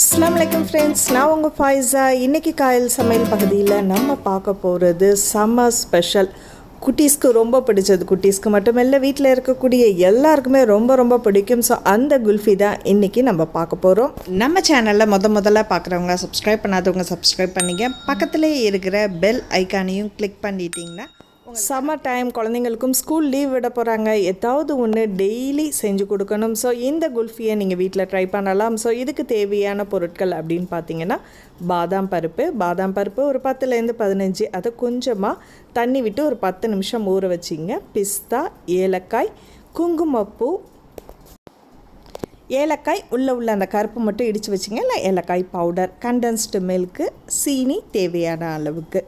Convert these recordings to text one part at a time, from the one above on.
அஸ்லாம் வலைக்கம் ஃப்ரெண்ட்ஸ் நான் உங்கள் ஃபாய்ஸா இன்றைக்கி காயல் சமையல் பகுதியில் நம்ம பார்க்க போகிறது சம்மர் ஸ்பெஷல் குட்டீஸ்க்கு ரொம்ப பிடிச்சது. குட்டீஸ்க்கு மட்டும் இல்லை வீட்டில் இருக்கக்கூடிய எல்லாருக்குமே ரொம்ப ரொம்ப பிடிக்கும். ஸோ அந்த குல்ஃபி தான் இன்றைக்கி நம்ம பார்க்க போகிறோம் நம்ம சேனலில் முத முதல்ல பார்க்குறவங்க சப்ஸ்கிரைப் பண்ணாதவங்க சப்ஸ்கிரைப் பண்ணிங்க பக்கத்துலேயே இருக்கிற பெல் ஐக்கானையும் கிளிக் பண்ணிட்டீங்கன்னா சம்மர் டைம் குழந்தைங்களுக்கும் ஸ்கூல் லீவ் விட போகிறாங்க ஏதாவது ஒன்று டெய்லி செஞ்சு கொடுக்கணும். ஸோ இந்த குல்ஃபியை நீங்கள் வீட்டில் ட்ரை பண்ணலாம். ஸோ இதுக்கு தேவையான பொருட்கள் அப்படின்னு பார்த்தீங்கன்னா பாதாம் பருப்பு. பாதாம் பருப்பு ஒரு பத்துலேருந்து பதினஞ்சு. அதை கொஞ்சமாக தண்ணி விட்டு ஒரு பத்து நிமிஷம் ஊற வச்சிங்க. பிஸ்தா ஏலக்காய் குங்குமப்பூ ஏலக்காய் உள்ளே உள்ள அந்த கருப்பு மட்டும் இடித்து வச்சிங்க. இல்லை ஏலக்காய் பவுடர் கண்டென்ஸ்டு மில்க்கு சீனி தேவையான அளவுக்கு.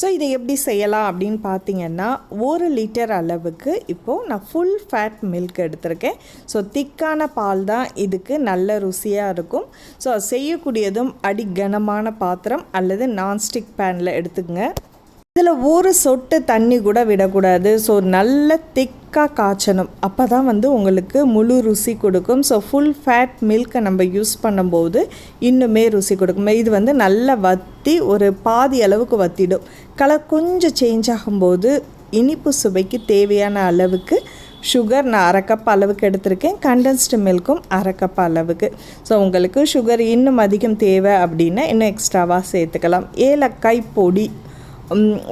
ஸோ இதை எப்படி செய்யலாம் அப்படின்னு பார்த்தீங்கன்னா ஒரு லிட்டர் அளவுக்கு இப்போது நான் ஃபுல் ஃபேட் மில்க் எடுத்திருக்கேன். ஸோ திக்கான பால் தான் இதுக்கு நல்ல ருசியாக இருக்கும். ஸோ செய்யக்கூடியதும் அடி கனமான பாத்திரம் அல்லது நான்ஸ்டிக் பேனில் எடுத்துக்கங்க. இதில் ஒரு சொட்டு தண்ணி கூட விடக்கூடாது. ஸோ நல்ல திக்காக காய்ச்சணும். அப்போ தான் வந்து உங்களுக்கு முழு ருசி கொடுக்கும். ஸோ ஃபுல் ஃபேட் மில்கை நம்ம யூஸ் பண்ணும்போது இன்னுமே ருசி கொடுக்கும். இது வந்து நல்லா வத்தி ஒரு பாதி அளவுக்கு வத்திடும். கலர் கொஞ்சம் சேஞ்ச் ஆகும்போது இனிப்பு சுவைக்கு தேவையான அளவுக்கு சுகர் நான் அரை கப் அளவுக்கு எடுத்திருக்கேன். கண்டென்ஸ்டு மில்க்கும் அரை கப் அளவுக்கு. ஸோ உங்களுக்கு சுகர் இன்னும் அதிகம் தேவை அப்படின்னா இன்னும் எக்ஸ்ட்ராவாக சேர்த்துக்கலாம். ஏலக்காய் பொடி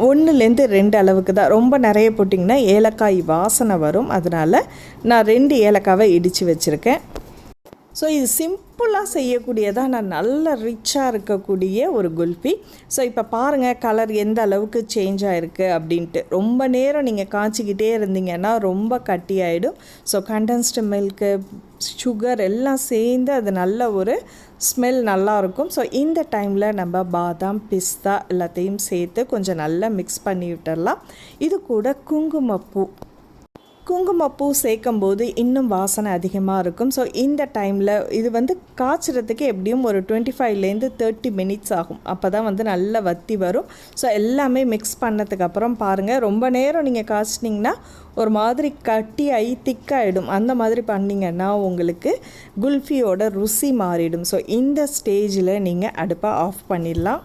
ஒன்றுலேருந்து ரெண்டு அளவுக்கு தான். ரொம்ப நிறைய போட்டிங்கன்னா ஏலக்காய் வாசனை வரும். அதனால் நான் ரெண்டு ஏலக்காவை இடித்து வச்சுருக்கேன். ஸோ இது சிம்பிளாக செய்யக்கூடியதாக நான் நல்ல ரிச்சாக இருக்கக்கூடிய ஒரு குல்ஃபி. ஸோ இப்போ பாருங்கள் கலர் எந்த அளவுக்கு சேஞ்ச் ஆகிருக்கு அப்படின்ட்டு. ரொம்ப நேரம் நீங்கள் காய்ச்சிக்கிட்டே இருந்தீங்கன்னா ரொம்ப கட்டி ஆகிடும் ஸோ கண்டென்ஸ்டு மில்க்கு சுகர் எல்லாம் சேர்ந்து அது நல்ல ஒரு ஸ்மெல் நல்லாயிருக்கும் ஸோ இந்த டைமில் நம்ம பாதாம் பிஸ்தா எல்லாத்தையும் சேர்த்து கொஞ்சம் நல்லா மிக்ஸ் பண்ணி விட்டுடலாம். இது கூட குங்குமப்பூ. குங்குமப்பூ சேர்க்கும் போது இன்னும் வாசனை அதிகமாக இருக்கும். ஸோ இந்த டைமில் இது வந்து காய்ச்சறதுக்கு எப்படியும் ஒரு டுவெண்ட்டி ஃபைவ்லேருந்து தேர்ட்டி மினிட்ஸ் ஆகும். அப்போ தான் வந்து நல்லா வத்தி வரும். ஸோ எல்லாமே மிக்ஸ் பண்ணதுக்கப்புறம் பாருங்கள் ரொம்ப நேரம் நீங்கள் காய்ச்சிட்டிங்கன்னா ஒரு மாதிரி கட்டி ஐ திக்காகிடும் அந்த மாதிரி பண்ணிங்கன்னா உங்களுக்கு குல்ஃபியோட ருசி மாறிடும். ஸோ இந்த ஸ்டேஜில் நீங்கள் அடுப்பை ஆஃப் பண்ணிடலாம்.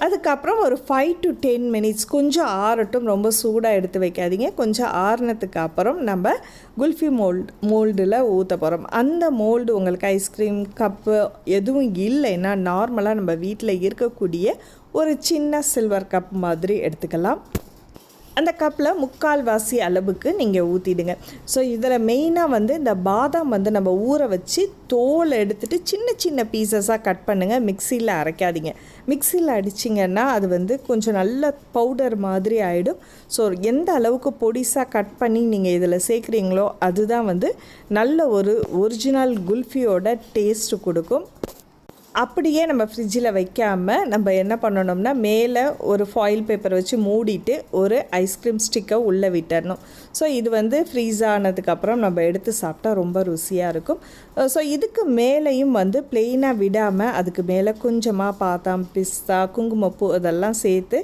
அதுக்கப்புறம் ஒரு ஃபைவ் டு டென் மினிட்ஸ் கொஞ்சம் ஆறட்டும் ரொம்ப சூடாக எடுத்து வைக்காதீங்க. கொஞ்சம் ஆறுனதுக்கு அப்புறம் நம்ம குல்ஃபி மோல்டு மோல்டில் ஊற்ற போகிறோம் அந்த மோல்டு உங்களுக்கு ஐஸ்கிரீம் கப்பு எதுவும் இல்லைன்னா நார்மலாக நம்ம வீட்டில் இருக்கக்கூடிய ஒரு சின்ன சில்வர் கப் மாதிரி எடுத்துக்கலாம். அந்த கப்பில் முக்கால்வாசி அளவுக்கு நீங்கள் ஊற்றிடுங்க ஸோ இதில் மெயினாக வந்து இந்த பாதாம் வந்து நம்ம ஊற வச்சு தோல் எடுத்துகிட்டு சின்ன சின்ன பீசஸாக கட் பண்ணுங்கள் மிக்சியில் அரைக்காதீங்க. மிக்சியில் அடிச்சிங்கன்னா அது வந்து கொஞ்சம் நல்ல பவுடர் மாதிரி ஆகிடும் ஸோ எந்த அளவுக்கு பொடிசாக கட் பண்ணி நீங்கள் இதில் சேர்க்குறீங்களோ அதுதான் வந்து நல்ல ஒரு ஒரிஜினல் குல்ஃபியோட டேஸ்ட்டு கொடுக்கும். அப்படியே நம்ம ஃப்ரிட்ஜில் வைக்காமல் நம்ம என்ன பண்ணணும்னா மேலே ஒரு ஃபாயில் பேப்பர் வச்சு மூடிட்டு ஒரு ஐஸ்கிரீம் ஸ்டிக்கை உள்ளே விட்டுறணும். ஸோ இது வந்து ஃப்ரீஸ் ஆனதுக்கப்புறம் நம்ம எடுத்து சாப்பிட்டா ரொம்ப ருசியாக இருக்கும். ஸோ இதுக்கு மேலேயும் வந்து பிளெயினாக விடாமல் அதுக்கு மேலே கொஞ்சமாக பாதாம் பிஸ்தா குங்குமப்பூ இதெல்லாம் சேர்த்து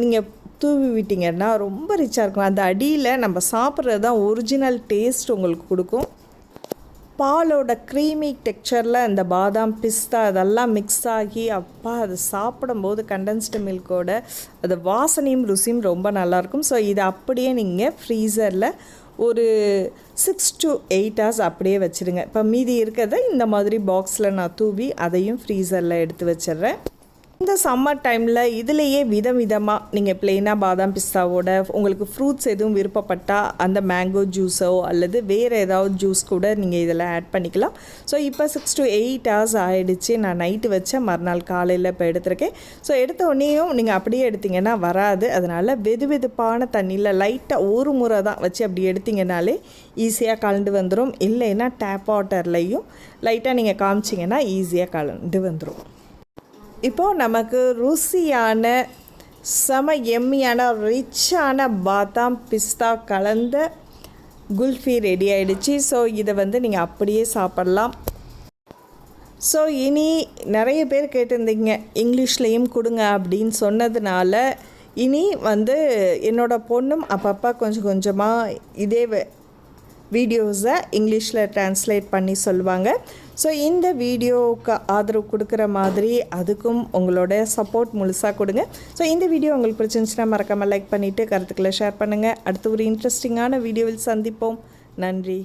நீங்கள் தூவி விட்டிங்கன்னா ரொம்ப ரிச்சாக இருக்கும். அந்த அடியில் நம்ம சாப்பிட்றது தான் ஒரிஜினல் டேஸ்ட் உங்களுக்கு கொடுக்கும். பாலோட க்ரீமி டெக்ஸ்சரில் இந்த பாதாம் பிஸ்தா அதெல்லாம் மிக்ஸ் ஆகி அப்பா அது சாப்பிடும்போது கண்டென்ஸ்டு மில்கோட அது வாசனையும் ருசியும் ரொம்ப நல்லாயிருக்கும். ஸோ இதை அப்படியே நீங்கள் ஃப்ரீசரில் ஒரு சிக்ஸ் டு எயிட் ஹவர்ஸ் அப்படியே வச்சுருங்க. இப்போ மீதி இருக்கிறத இந்த மாதிரி பாக்ஸில் நான் தூவி அதையும் ஃப்ரீசரில் எடுத்து வச்சிடுறேன். இந்த சம்மர் டைமில் இதுலேயே விதம் விதமாக நீங்கள் பிளெயினாக பாதாம் பிஸ்தாவோட உங்களுக்கு ஃப்ரூட்ஸ் எதுவும் விருப்பப்பட்டால் அந்த மேங்கோ ஜூஸோ அல்லது வேறு ஏதாவது ஜூஸ் கூட நீங்கள் இதில் ஆட் பண்ணிக்கலாம். ஸோ இப்போ சிக்ஸ் டு எயிட் ஹவர்ஸ் ஆகிடுச்சு நான் நைட்டு வச்ச மறுநாள் காலையில் இப்போ எடுத்திருக்கேன். ஸோ எடுத்த உடனேயும் நீங்கள் அப்படியே எடுத்திங்கன்னா வராது. அதனால் வெது வெதுப்பான தண்ணியில் லைட்டாக ஒரு முறை தான் வச்சு அப்படி எடுத்திங்கனாலே ஈஸியாக கலந்து வந்துடும் இல்லைன்னா டேப் வாட்டர்லேயும் லைட்டாக நீங்கள் காமிச்சிங்கன்னா ஈஸியாக கலந்து வந்துடும் இப்போது நமக்கு ருசியான செம எம்மியான ரிச்சான பாதாம் பிஸ்தா கலந்த குல்ஃபி ரெடி ஆகிடுச்சு ஸோ இதை வந்து நீங்கள் அப்படியே சாப்பிட்லாம். ஸோ இனி நிறைய பேர் கேட்டிருந்தீங்க இங்கிலீஷ்லேயும் கொடுங்க அப்படின்னு சொன்னதுனால இனி வந்து என்னோடய பொண்ணும் அப்பப்போ கொஞ்சம் கொஞ்சமாக இதே வீடியோஸை இங்கிலீஷில் ட்ரான்ஸ்லேட் பண்ணி சொல்லுவாங்க. ஸோ இந்த வீடியோவுக்கு ஆதரவு கொடுக்குற மாதிரி அதுக்கும் உங்களோட சப்போர்ட் முழுசாக கொடுங்க. ஸோ இந்த வீடியோ உங்களுக்கு பிடிச்சிருந்துச்சுன்னா மறக்காமல் லைக் பண்ணிவிட்டு கருத்துக்களை ஷேர் பண்ணுங்கள் அடுத்து ஒரு இன்ட்ரெஸ்டிங்கான வீடியோவில் சந்திப்போம். நன்றி.